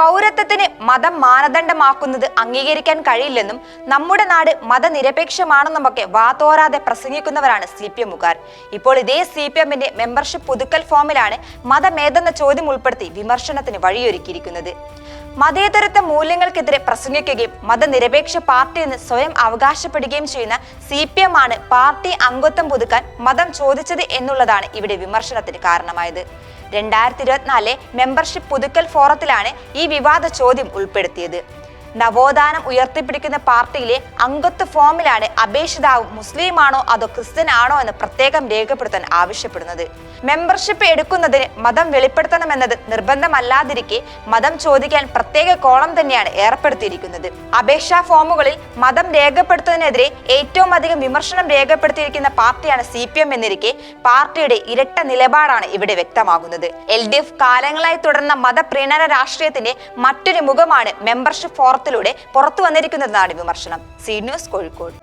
പൗര പൗരത്വത്തിന് മതം മാനദണ്ഡമാക്കുന്നത് അംഗീകരിക്കാൻ കഴിയില്ലെന്നും നമ്മുടെ നാട് മതനിരപേക്ഷമാണെന്നുമൊക്കെ വാതോരാതെ പ്രസംഗിക്കുന്നവരാണ് സി പി എമ്മുകാർ. ഇപ്പോൾ ഇതേ സി പി എമ്മിന്റെ മെമ്പർഷിപ്പ് പുതുക്കൽ ഫോമിലാണ് മതമേതെന്ന ചോദ്യം ഉൾപ്പെടുത്തി വിമർശനത്തിന് വഴിയൊരുക്കിയിരിക്കുന്നത്. മതേതരത്വ മൂല്യങ്ങൾക്കെതിരെ പ്രസംഗിക്കുകയും മതനിരപേക്ഷ പാർട്ടി എന്ന് സ്വയം അവകാശപ്പെടുകയും ചെയ്യുന്ന സി പി എം ആണ് പാർട്ടി അംഗത്വം പുതുക്കാൻ മതം ചോദിച്ചത് എന്നുള്ളതാണ് ഇവിടെ വിമർശനത്തിന് കാരണമായത്. രണ്ടായിരത്തി ഇരുപത്തിനാലിലെ മെമ്പർഷിപ്പ് പുതുക്കൽ ഫോറത്തിലാണ് ഈ വിവാദ ചോദ്യം ഉൾപ്പെടുത്തിയത്. നവോത്ഥാനം ഉയർത്തിപ്പിടിക്കുന്ന പാർട്ടിയിലെ അംഗത്വ ഫോമിലാണ് അപേക്ഷിതാവ് മുസ്ലിമാണോ അതോ ക്രിസ്ത്യൻ ആണോ എന്ന് പ്രത്യേകം രേഖപ്പെടുത്താൻ ആവശ്യപ്പെടുന്നത്. മെമ്പർഷിപ്പ് എടുക്കുന്നതിന് മതം വെളിപ്പെടുത്തണമെന്നത് നിർബന്ധമല്ലാതിരിക്കെ മതം ചോദിക്കാൻ പ്രത്യേക കോളം തന്നെയാണ് ഏർപ്പെടുത്തിയിരിക്കുന്നത്. അപേക്ഷാ ഫോമുകളിൽ മതം രേഖപ്പെടുത്തുന്നതിനെതിരെ ഏറ്റവും അധികം വിമർശനം രേഖപ്പെടുത്തിയിരിക്കുന്ന പാർട്ടിയാണ് സി പി എം എന്നിരിക്കെ പാർട്ടിയുടെ ഇരട്ട നിലപാടാണ് ഇവിടെ വ്യക്തമാകുന്നത്. എൽ ഡി എഫ് കാലങ്ങളായി തുടർന്ന മതപ്രീണന രാഷ്ട്രീയത്തിന്റെ മറ്റൊരു മുഖമാണ് മെമ്പർഷിപ്പ് ഫോറത്തിലൂടെ പുറത്തു വന്നിരിക്കുന്നതെന്നാണ് വിമർശനം. C news Kozhikode.